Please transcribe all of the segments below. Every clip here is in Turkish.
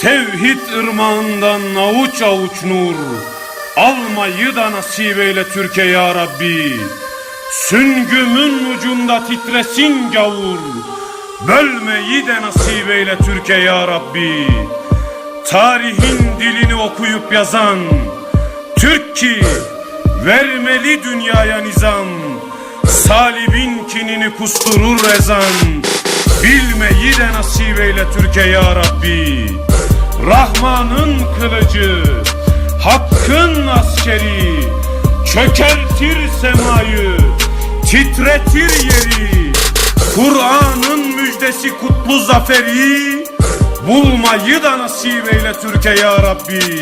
Tevhid ırmağından avuç avuç nur. Almayı da nasip eyle Türkiye ya Rabbi. Süngümün ucunda titresin gavur. Bölmeyi de nasip eyle Türkiye ya Rabbi. Tarihin dilini okuyup yazan Türk ki vermeli dünyaya nizam. Salibin kinini kusturur ezan. Bilmeyi de nasip eyle Türkiye ya Rabbi Rahman'ın kılıcı Hakkın askeri Çökertir semayı Titretir yeri. Kur'an'ın müjdesi kutlu zaferi Bulmayı da nasip eyle Türkiye ya Rabbi.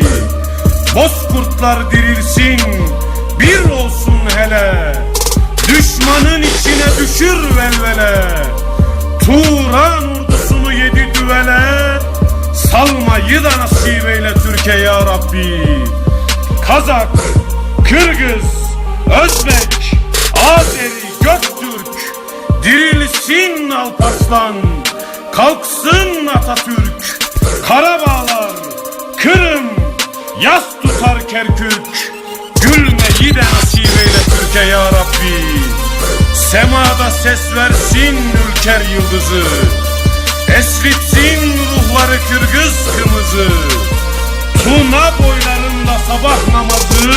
Bozkurtlar dirilsin Bir olsun hele. Düşmanın içine düşür velvele. Turan ordusunu yedi düvele Salmayı da nasip eyle Türkiye ya Rabbi. Kazak, Kırgız, Özbek, Azeri, Göktürk Dirilsin Alparslan Kalksın Atatürk. Karabağlar, Kırım Yas tutar Kerkük. Gülmeyi de nasip eyle Türkiye ya Rabbi. Semada ses versin ülker yıldızı. Esritsin ruhları kırgız kırmızı. Tuna boylarında sabah namazı